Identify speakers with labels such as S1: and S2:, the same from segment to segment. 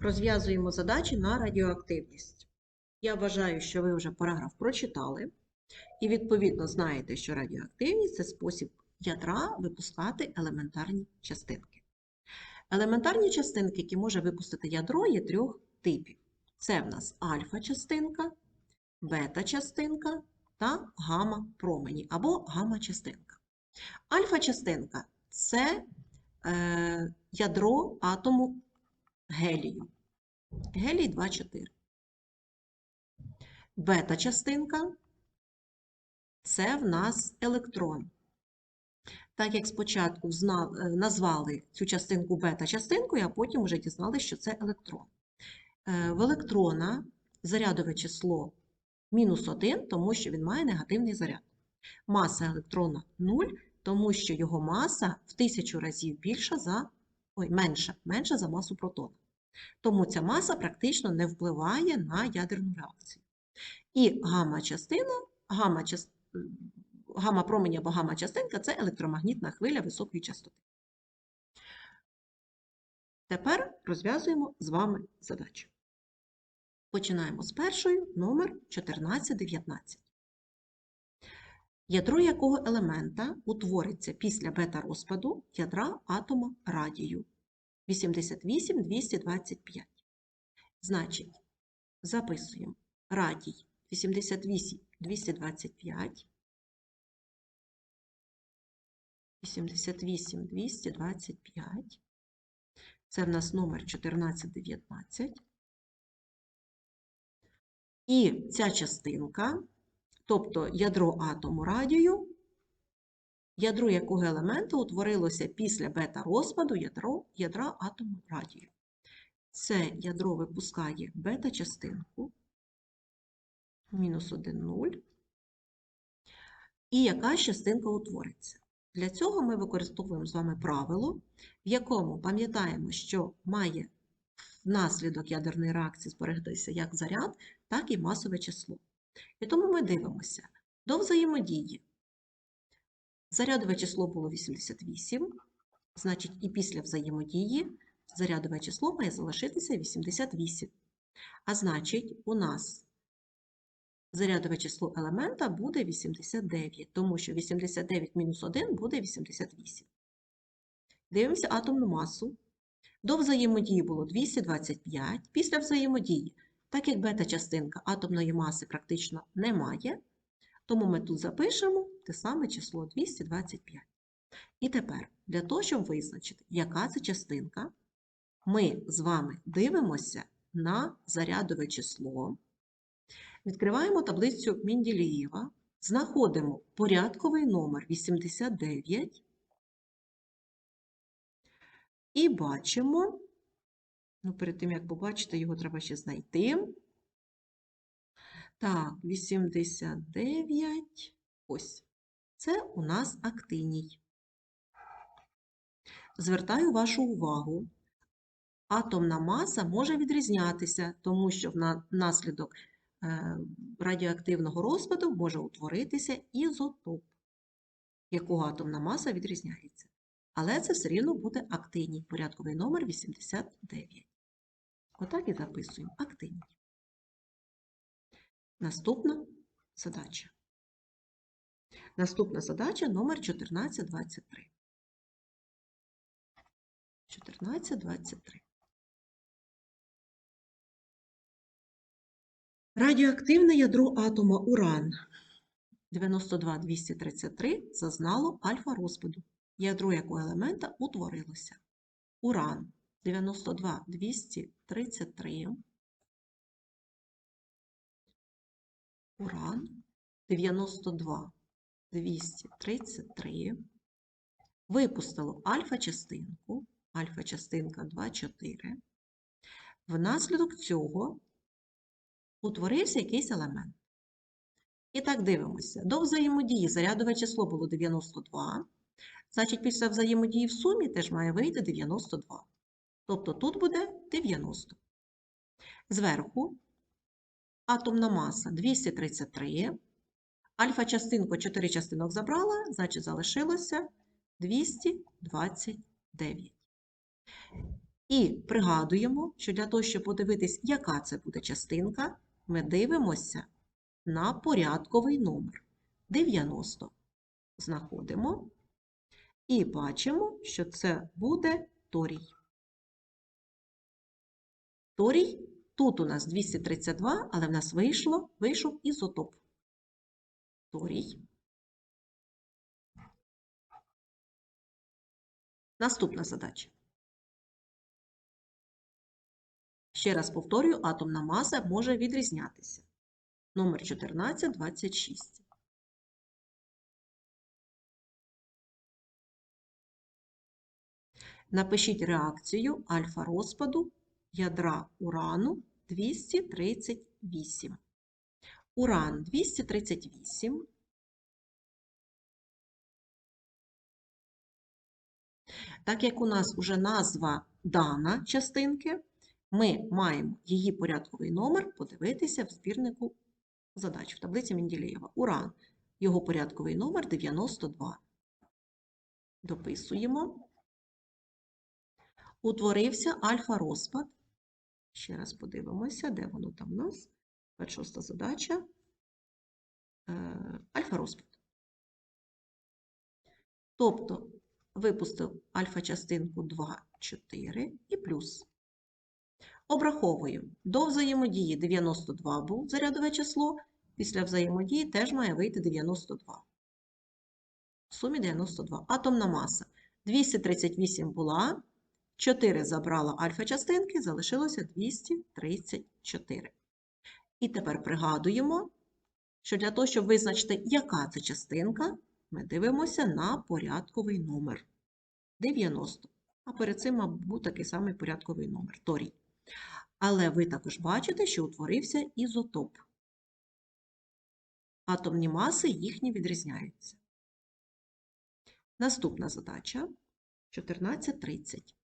S1: Розв'язуємо задачі на радіоактивність. Я вважаю, що ви вже параграф прочитали, і відповідно знаєте, що радіоактивність це спосіб ядра випускати елементарні частинки. Елементарні частинки, які може випустити ядро, є трьох типів. Це в нас альфа-частинка, бета-частинка та гамма-промені або гамма-частинка. Альфа-частинка це е, ядро атому гелію. Гелій 2,4. Бета-частинка це в нас електрон. Так як спочатку е, назвали цю частинку бета-частинкою, а потім вже дізналися, що це електрон. Е, В електрона зарядове число мінус 1, тому що він має негативний заряд. Маса електрона 0, тому що його маса в тисячу разів більша за, ой, менша, менша за масу протона. Тому ця маса практично не впливає на ядерну реакцію. І гамма-частина, гамма, гамма промені або гамма-частинка це електромагнітна хвиля високої частоти. Тепер розв'язуємо з вами задачу. Починаємо з першою, номер 1419. Ядро якого елемента утвориться після бета-розпаду ядра атома радію 88-225. Значить, записуємо радій 88-225, 88-225. Це в нас номер 1419. І ця частинка, тобто ядро атому радію, ядро якого елемента утворилося після бета-розпаду ядро, ядра атому радію. Це ядро випускає бета-частинку, мінус 1, 0. І яка частинка утвориться? Для цього ми використовуємо з вами правило, в якому пам'ятаємо, що має внаслідок ядерної реакції зберегтися як заряд, так і масове число. І тому ми дивимося до взаємодії. Зарядове число було 88, значить, і після взаємодії зарядове число має залишитися 88. А значить, у нас зарядове число елемента буде 89, тому що 89 мінус 1 буде 88. Дивимося атомну масу. До взаємодії було 225. Після взаємодії, так як бета-частинка атомної маси практично немає, тому ми тут запишемо те саме число 225. І тепер, для того, щоб визначити, яка це частинка, ми з вами дивимося на зарядове число. Відкриваємо таблицю Менділеєва, знаходимо порядковий номер 89 і бачимо, ну, перед тим, як побачити, його треба ще знайти. Так, 89, ось, це у нас актиній. Звертаю вашу увагу, атомна маса може відрізнятися, тому що внаслідок е, радіоактивного розпаду може утворитися ізотоп, якого атомна маса відрізняється. Але це все рівно буде актиній, порядковий номер 89. Отак і записуємо актиній. Наступна задача. Наступна задача номер 1423. 1423. Радіоактивне ядро атома уран 92233 зазнало альфа-розпаду, ядро якого елемента утворилося. Уран 92233. Уран 92 233 випустило альфа-частинку, альфа-частинка 2,4. Внаслідок цього утворився якийсь елемент. І так дивимося. До взаємодії зарядове число було 92. Значить, після взаємодії в сумі теж має вийти 92. Тобто тут буде 90. Зверху атомна маса 233. Альфа-частинку 4 частинок забрала, значить залишилося 229. І пригадуємо, що для того, щоб подивитись, яка це буде частинка, ми дивимося на порядковий номер 90. Знаходимо і бачимо, що це буде торій. Торій тут у нас 232, але в нас вийшло, вийшов ізотоп. Торій. Наступна задача. Ще раз повторюю, атомна маса може відрізнятися. Номер 1426. Напишіть реакцію альфа розпаду ядра урану 238. Уран 238. Так як у нас уже назва дана частинки, ми маємо її порядковий номер подивитися в збірнику задач в таблиці Менділеєва. Уран. Його порядковий номер 92. Дописуємо. Утворився альфа-розпад. Ще раз подивимося, де воно там у нас. Шоста задача. Е, Альфа-розпад. Тобто випустив альфа-частинку 2, 4 і плюс. Обраховуємо. До взаємодії 92 був зарядове число. Після взаємодії теж має вийти 92. В сумі 92. Атомна маса. 238 була. 4 забрала альфа-частинки, залишилося 234. І тепер пригадуємо, що для того, щоб визначити, яка це частинка, ми дивимося на порядковий номер 90. А перед цим, мабуть, такий самий порядковий номер торій. Але ви також бачите, що утворився ізотоп. Атомні маси їхні відрізняються. Наступна задача 1430.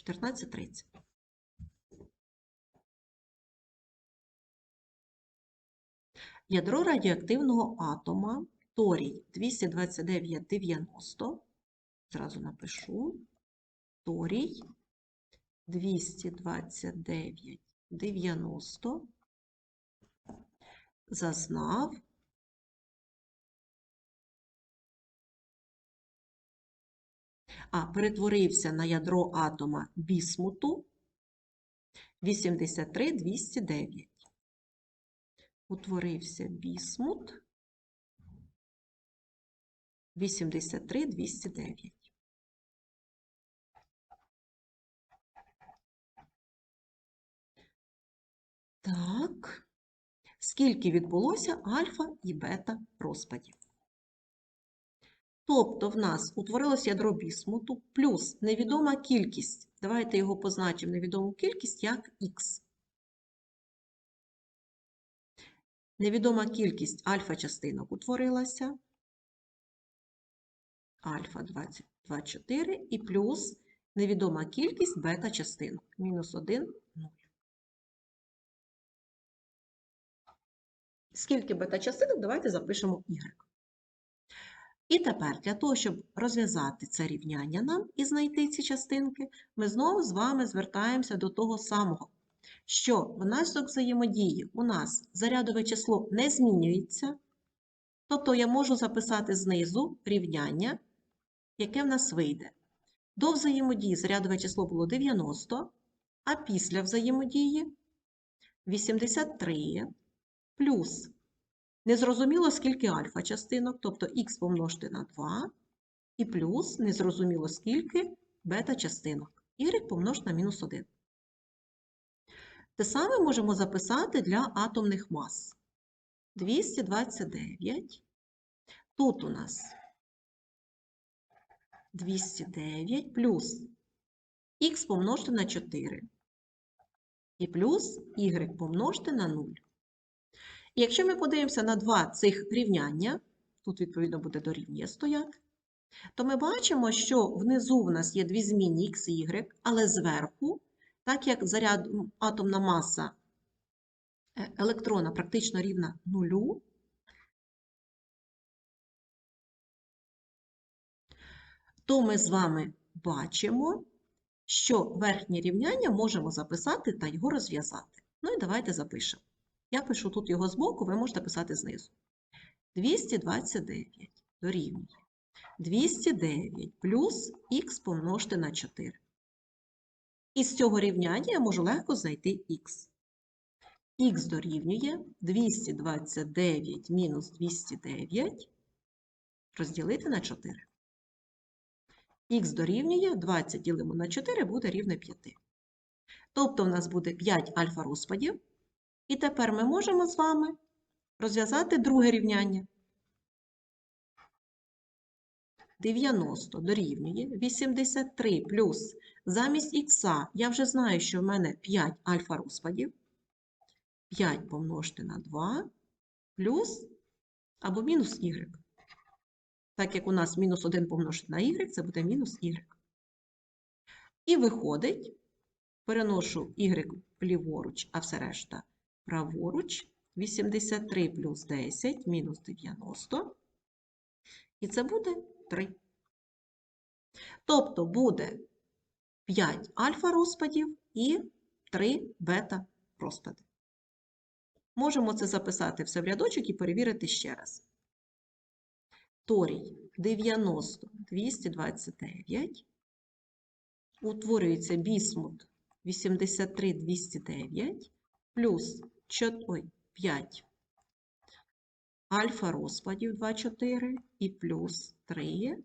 S1: Чотирнадцять тридцять. Ядро радіоактивного атома торій 229,90. Зразу напишу. Торій 229,90. Зазнав а перетворився на ядро атома бісмуту 83,209. Утворився бісмут 83,209. Так, скільки відбулося альфа і бета розпадів? Тобто в нас утворилось ядро бісмуту плюс невідома кількість. Давайте його позначимо невідому кількість як х. Невідома кількість альфа-частинок утворилася. Альфа 24 і плюс невідома кількість бета-частинок. Мінус 1, 0. Скільки бета-частинок, давайте запишемо y. І тепер для того, щоб розв'язати це рівняння нам і знайти ці частинки, ми знову з вами звертаємося до того самого, що внаслідок взаємодії у нас зарядове число не змінюється, тобто я можу записати знизу рівняння, яке в нас вийде. До взаємодії зарядове число було 90, а після взаємодії 83 плюс Незрозуміло, скільки альфа частинок, тобто х помножити на 2, і плюс незрозуміло скільки бета частинок, y помножити на мінус 1. Те саме можемо записати для атомних мас. 229. Тут у нас 209 плюс х помножити на 4. І плюс y помножити на 0. Якщо ми подивимося на два цих рівняння, тут, відповідно, буде дорівнює стояк, то ми бачимо, що внизу в нас є дві зміни х і y, але зверху, так як заряд атомна маса е, електрона практично рівна нулю, то ми з вами бачимо, що верхнє рівняння можемо записати та його розв'язати. Ну і давайте запишемо. Я пишу тут його збоку, ви можете писати знизу. 229 дорівнює 209 плюс х помножити на 4. Із цього рівняння я можу легко знайти х. х дорівнює 229 мінус 209 розділити на 4. х дорівнює 20 ділимо на 4 буде рівне 5. Тобто в нас буде 5 альфа розпадів. І тепер ми можемо з вами розв'язати друге рівняння. 90 дорівнює 83 плюс замість х я вже знаю, що в мене 5 альфа розпадів. 5 помножити на 2 плюс або мінус y. Так як у нас мінус 1 помножити на y, це буде мінус y. І виходить, переношу y ліворуч, а все решта праворуч. 83 плюс 10 мінус 90. І це буде 3. Тобто буде 5 альфа розпадів і 3 бета розпади. Можемо це записати все в рядочок і перевірити ще раз. Торій 90, 229. Утворюється бісмут 83, 209 плюс 4, ой, 5 альфа розпадів 2, 4 і плюс 3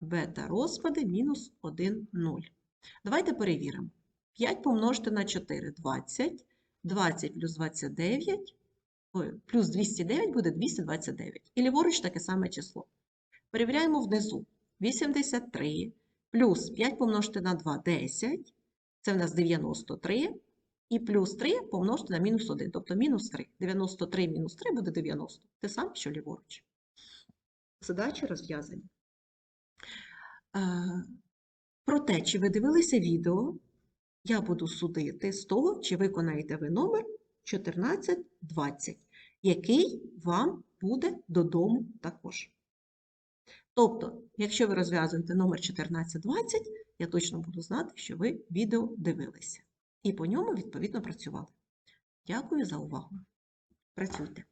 S1: бета розпади мінус 1, 0. Давайте перевіримо. 5 помножити на 4 – 20. 20 плюс 29, ой, плюс 209 буде 229. І ліворуч таке саме число. Перевіряємо внизу. 83 плюс 5 помножити на 2 – 10. Це в нас 93. І плюс 3 помножити на мінус 1, тобто мінус 3. 93 мінус 3 буде 90. Те саме, що ліворуч. Задачі розв'язані. Е, Про те, чи ви дивилися відео, я буду судити з того, чи виконаєте ви номер 1420, який вам буде додому також. Тобто, якщо ви розв'язуєте номер 1420, я точно буду знати, що ви відео дивилися. І по ньому, відповідно, працювали. Дякую за увагу. Працюйте.